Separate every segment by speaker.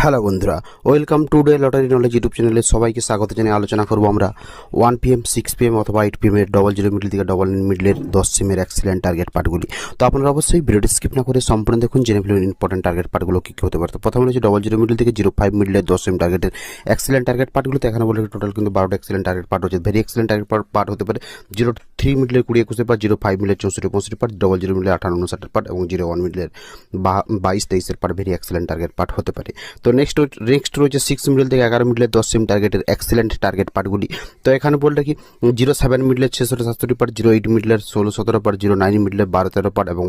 Speaker 1: Hello বন্ধুরা, welcome to dear lottery knowledge YouTube চ্যানেলে সবাইকে স্বাগত জানিয়ে আলোচনা করব আমরা ওয়ান পিএম সিক্স পিএম অথবা এইট পিএম এর ডবল জিরো মিডল থেকে ডবল মিডলের দশ সিমের এক্সিলেন্ট টার্গেট পার্টগুলি তো আপনারা অবশ্যই ভিডিওটি স্কিপ না করে সম্পূর্ণ দেখুন, জেনে ফেলুন ইম্পর্টেন্ট টার্গেট পার্টগুলো কী কী হতে পারে। প্রথমে রয়েছে ডবল জিরো মিডল থেকে জিরো ফাইভ মিডলের দশ সিম টার্গেটের এক্সিলেন্ট টার্গেট পার্টগুলো এখানে বলে টোটাল কিন্তু বারোটা এক্সিলেন্ট টার্গেট পার্ট হচ্ছে ভেরি এক্সিলেন্ট টার্গেট পার্ট হতে পারে জিরো থ্রি মিডলের কুড়ি একুশে পার্ট জিরো ফাইভ মিডলের চৌষট্টি পঁয়ষট্টি পার্ট ডবল জিরো মিডলের আঠান্ন উনষাটের পার্ট এবং জিরো ওয়ান মিডলের বাইশ তেইশের part very excellent target part হতে পারে। তো নেক্সট নেক্সট রয়েছে সিক্স মিডল থেকে এগারো মিডলের দশ সেম টার্গেটের এক্সেলেন্ট টার্গেট পার্টগুলি তো এখানে বললে কি জিরো সেভেন মিডলের ছেষট্টি সাতষট্টি পার্ট জিরো এইট মিডলের ষোলো সতেরো পার্ট জিরো নাইন মিডলের বারো তেরো পার্ট এবং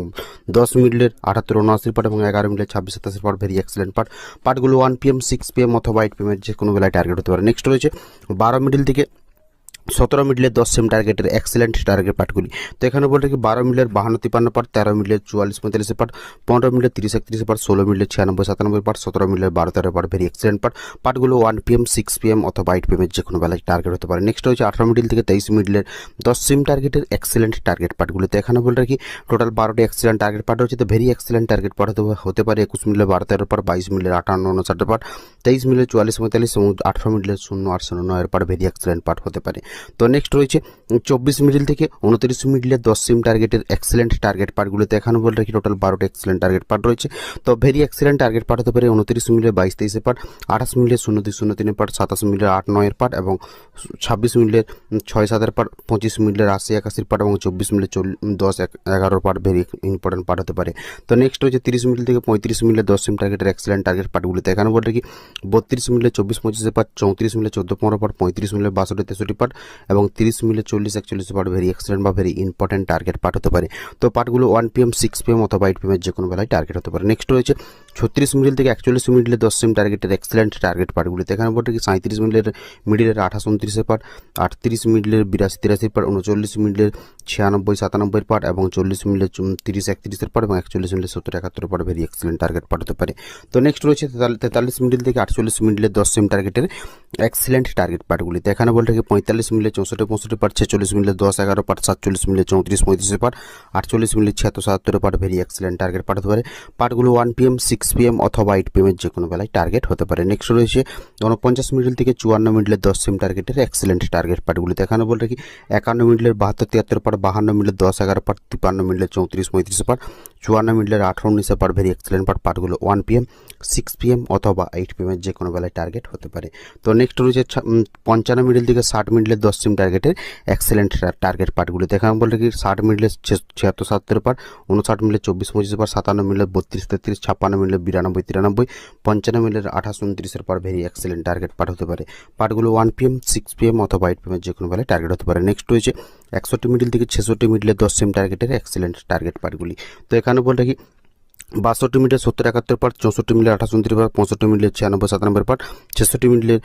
Speaker 1: দশ মিডলের আঠাত্তর উনআশি পার্ট এবং এগারো মিডলের ছাব্বিশ সাতাশি পার্ট ভেরি এক্সেলেন্ট পার্ট পার্টগুলো ওয়ান পিএম সিক্স পিএম অথবা এইট পিএমের যে কোনো বেলায় টার্গেট হতে পারে। নেক্সট রয়েছে বারো মিডল থেকে সতেরো মিডলের দশ সেম টার্গেটের এক্সেলেন্ট টার্গেট পার্টগুলি তো এখানে বলতে কি, বারো মিডলের বাহান্ন তিপ্পান্ন পার্ট তেরো মিডলের চুয়াল্লিশ পঁয়তাল্লিশ পার্ট পনেরো মিডলের তিরিশ একত্রিশ পার্ট ষোলো মিডলের ছিয়ানব্বই সাতানব্বই পার্ট সতেরো মিডলের বারো তেরো পার্ট ভেরি এক্সেলেন্ট পার্ট পার্টগুলো ওয়ান পিএম সিক্স পিএম অথবা এইট পিএমের যে কোনো বেলায় টার্গেট হতে পারে। নেক্সট হচ্ছে আঠারো মিডল থেকে তেইশ মিডলের দশ সিম টার্গেটের এক্সেলেন্ট টার্গেট পার্টগুলো তো এখানে বলতে কি টোটাল বারোটি এক্সেলেন্ট টার্গেট পার্ট হচ্ছে, তো ভেরি এক্সেলেন্ট টার্গেট পার্ট হতে হতে পারে একুশ মিডলের বারো তেরো পার্ট বাইশ মিডলের আটান্ন উনষাট পার্ট তেইশ মিডলের চুয়াল্লিশ পঁয়তাল্লিশ এবং আঠারো মিডলের শূন্য আট শূন্য নয়ের পার্ট ভেরি এক্সেলেন্ট পার্ট হতে পারে। তো নেক্সট রয়েছে চব্বিশ মিডিল থেকে উনত্রিশ মিডিলের দশ সিম টার্গেটের এক্সেলেন্ট টার্গেট পার্টগুলোতে এখানে বলে রাখি টোটাল বারোটা এক্সেলেন্ট টার্গেট পার্ট রয়েছে তো ভেরি এক্সেলেন্ট টার্গেট পার্ট হতে পারে উনত্রিশ মিনিটের বাইশ তেইশে পার্ট আঠাশ মিনিটের শূন্য দুই শূন্য তিনের পার্ট সাতাশ মিনিটের আট নয়ের পার্ট এবং ছাব্বিশ মিনিটের ছয় সাতের পার্ট পঁচিশ মিনিটের আশি একাশির পার্ট এবং চব্বিশ মিনিটের চল দশ এগারোর পার্ট ভেরি ইম্পর্টেন্ট পার্ট হতে পারে তো নেক্সট হচ্ছে তিরিশ মিনিট থেকে পঁয়ত্রিশ মিনিটের দশ সিম টার্গেটের এক্সেলেন্ট টার্গেট পার্টগুলোতে এখানে বলে রাখি বত্রিশ মিনিটে চব্বিশ পঁচিশে পার্ট চৌত্রিশ মিনিটে চোদ্দ পনেরো পার্ট পঁয়ত্রিশ মিনিটে বাষট্টি তেষট্টি পার্ট এবং তিরিশ মিলে চল্লিশ, একচল্লিশ পার্ট ভেরি এক্সেলেন্ট বা ভেরি ইম্পর্টেন্ট টার্গেট হতে পারে। তো পার্টগুলো ওয়ান পিএম সিক্স পিএম অথবা এইট পিএমের যে কোনো বেলায় টার্গেট হতে পারে। নেক্সট রয়েছে ছত্রিশ মিডিল থেকে একচল্লিশ মিডিলে দশ সিম টার্গেটের এক্সেলেন্ট টার্গেট পার্টগুলিতে এখানে বলতে কি? সাঁত্রিশ মিডিলের মিডিলের আঠাশ উনত্রিশের পার্ট আটত্রিশ মিডিলের বিরাশি তিরাশির পার্ট উনচল্লিশ মিডিলের ছিয়ানব্বই সাতানব্বই পার্ট এবং চল্লিশ মিডিলের তিরিশ একত্রিশের পার্ট এবং একচল্লিশ মিডিলের সত্তর একাত্তর পার্ট ভেরি এক্সেলেন্ট টার্গেট হতে পারে। তো নেক্সট রয়েছে তেতাল্লিশ মিডিল থেকে আটচল্লিশ মিডিলের দশ সেম টার্গেটের এক্সেলেন্ট টার্গেট পার্টগুলিতে এখানে বলতে কি? পঁয়তাল্লিশ মিনিটে চৌষট্টি পঁয়ষট্টি পার্ট ছেচল্লিশ মিনিটে দশ এগারো পার্ট সাতচল্লিশ মিনিটে চৌত্রিশ পঁয়ত্রিশের পার্ট আটচল্লিশ মিনিট ছিয়াত্তর সাতাত্তরের পার্ট ভেরি এক্সেলেন্ট টার্গেট হতে পারে। পার্টগুলো ওয়ান পিএম সিক্স পিএম অথবা এইট পিএমের যে কোনো বেলায় টার্গেট হতে পারে। নেক্সট রয়েছে উনপঞ্চাশ মিডিল থেকে চুয়ান্ন মিডিলের দশ সিম টার্গেটের এক্সেলেন্ট টার্গেট পার্টগুলি দেখানো। বলে রাখি, একান্ন মিডলের বাহাত্তর, তিয়াত্তর পার বাহান্ন মিডলের দশ, এগারো পার তিপ্পান্ন মিডলের চৌত্রিশ, পঁয়ত্রিশ পার্ট চুয়ান্ন মিনিটের আঠারো উনিশে পার ভেরি এক্সেলেন্ট পার্ট পার্টগুলো ওয়ান পিএম সিক্স পিএম অথবা এইট পিএমের যে কোনো বেলায় টার্গেট হতে পারে। তো নেক্সট রয়েছে পঞ্চান্ন মিনিট থেকে ষাট মিনিটের দশ সিম টার্গেটের এক্সেলেন্ট টার্গেট পার্টগুলিতে এখানে বলতে কি ষাট মিনিটের ছিয়াত্তর সাতাত্তর পার উনষাট মিনিটের চব্বিশ পঁচিশ পার সাতান্ন মিনিটের বত্রিশ তেত্রিশ, ছাপ্পান্ন মিনিটের বিরানব্বই তিরানব্বই, পঞ্চান্ন মিনিটের আঠাশ উনত্রিশের part very excellent target part হতে পারে। পার্টগুলো ওয়ান পিএম সিক্স পিএম অথবা এইট পিএমের যে কোনো বেলায় টার্গেট হতে পারে। নেক্সট রয়েছে একষট্টি মিডিল থেকে ছেষট্টি মিডিলের দশ সেম টার্গেটের এক্সেলেন্ট টার্গেট পার্টগুলি তো এখানে বলে কি বাষট্টি মিনিটের সত্তর একাত্তর পার্ট, চৌষট্টি মিনিটের আঠাশ উনত্রিশ পার্ট, পঁয়ষট্টি মিনিটের ছিয়ানব্বই সাতানব্বই পার্ট, ছেষট্টি মিনিটের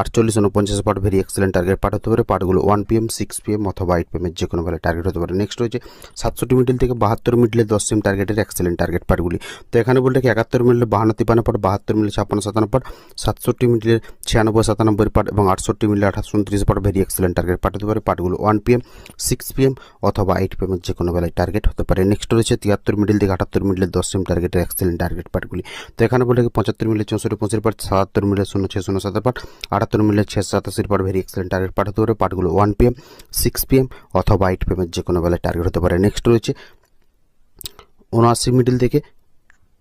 Speaker 1: আটচল্লিশ উনপঞ্চাশ part very excellent target part হতে পারে। পার্টগুলো ওয়ান পিএম সিক্স পিএম অথবা এইট পিএমের যে কোনো বেলায় টার্গেট হতে পারে। নেক্সট রয়েছে সাতষট্টি মিনিট থেকে বাহাত্তর মিনিটের দশ সিম টার্গেটের এক্সেলেন্ট টার্গেট পার্টগুলি তো এখানে বলতে কি একাত্তর মিনিটের বাহান্ন তিপান্ন পার্ট, বাহাত্তর মিনিট ছাপ্পান্ন সাতান্ন পার্ট, সাতষট্টি মিনিটের ছিয়ানব্বই সাতানব্বই পার্ট এবং আটষট্টি মিনিট আঠাশ উনত্রিশ part very excellent target part হতে পারে। পার্টগুলো ওয়ান পিএম সিক্স পিএম অথবা এইট পিএমের যে কোনো বেলায় টার্গেট হতে পারে। নেক্সট রয়েছে তিয়াত্তর মিডিল থেকে আটাত্তর মিনিটের দশ সিম টার্গেটের এক্সেলেন্ট টার্গেট পার্টগুলি তো এখানে বলে পঁচাত্তর মিলে চৌষট্টি পঁচিশ পার্ট সাতাত্তর মিলে শূন্য ছয় শূন্য সাত পার্ট আটাত্তর মিলে ছয় সাতাশির part very excellent target part হতে পারে। পার্টগুলো ওয়ান পিএম সিক্স পিএম অথবা এইট পিএমের যে কোনো বেলায় টার্গেট হতে পারে। নেক্সট রয়েছে উনআশি মিডিল থেকে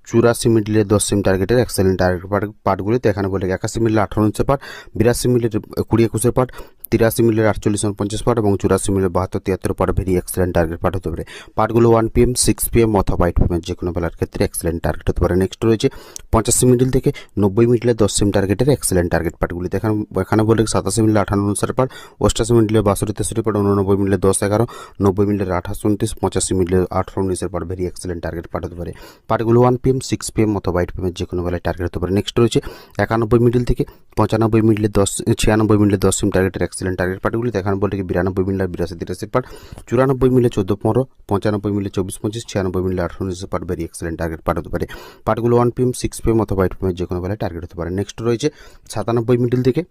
Speaker 1: চুরাশি মিডিলের দশ সিম টার্গেটের এক্সেলেন্ট টার্গেট পার্ট পার্টগুলিতে এখানে বলে একাশি মিলিয়ে আঠারো ইঞ্চের পার্ট বিরাশি মিলিয়ে কুড়ি একুশের পার্ট তিরাশি মিলিয়ন আটচল্লিশ পঞ্চাশ পার্ট এবং চুরাশি মিলিয়ন বাহাত্তর তিয়াত্তর part very excellent target part হতে পারে। পার্টগুলো ওয়ান পিএম সিক্স পিএম অথবা এইট পিএম যে কোনো বেলার ক্ষেত্রে এক্সেলেন্ট টার্গেট হতে পারে। নেক্সট রয়েছে পঞ্চাশি মিডিল থেকে নব্বই মিডিলে দশ সিম টার্গেটের এক্সেলেন্ট টার্গেট পার্টগুলিতে এখানে এখানে বলে সাতাশি মিলিয়ে আঠান্ন অনুসারে পার্ট অষ্টাশি মিডিলে বাষট্টি তেষট্টি পার্ট উননব্বই মিলিয়ে দশ এগারো, নব্বই মিলিয়ে আঠাশ উনত্রিশ, পঁচাশি মিলিয়ে আঠারো উনিশের part very excellent target part হতে পারে। পার্টগুলো ওয়ান পিএম সিক্স পিএম অথবা এইট পিএম যে কোনো বেলায় টার্গেট হতে পারে। নেক্সট রয়েছে একানব্বই মিডিল থেকে পঁচানব্বই মিডিলে দশ, ছিয়ানব্বই মিলিয়ে দশ সিম টার্গেটের এক্সেলেন্ট টার্গেট পার্টগুলি এখানে বলতে কি বিরানব্বই মিলে বিরাশি তিরাশি পার্ট চুরানব্বই মিলে চোদ্দ পনেরো, পঁচানব্বই মিলে চব্বিশ পঁচিশ, ছিয়ানব্বই মিলে আঠারো উনিশ part very excellent target part হতে পারে। পার্টগুলো ওয়ান পিএম সিক্স পিএম অথবা এইট পিএম যে কোনো বেলায় টার্গেট হতে পারে। নেক্সট রয়েছে সাতানব্বই মিডিল থেকে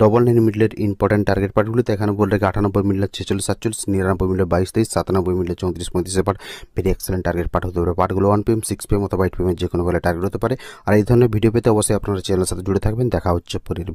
Speaker 1: ডবল নাইন মিডলের ইম্পর্টেন্ট টার্গেট পার্টগুলিতে এখানে বলে রেখে আটানব্বই মিডলের ছেচল্লিশ, সাতচল্লিশ, নিরানব্বই মিডলের বাইশ, তেইশ, সাতানব্বই মিডলের চৌত্রিশ পঁয়ত্রিশের part very excellent target part হতে পারে। পার্টগুলো ওয়ান পিএম সিক্স পিএম অথবা এইট পিএমের যে কোনো বেলা টার্গেট হতে পারে। আর এই ধরনের ভিডিও পেতে অবশ্যই আপনারা চ্যানেলের সাথে জুড়ে থাকবেন। দেখা হচ্ছে পরের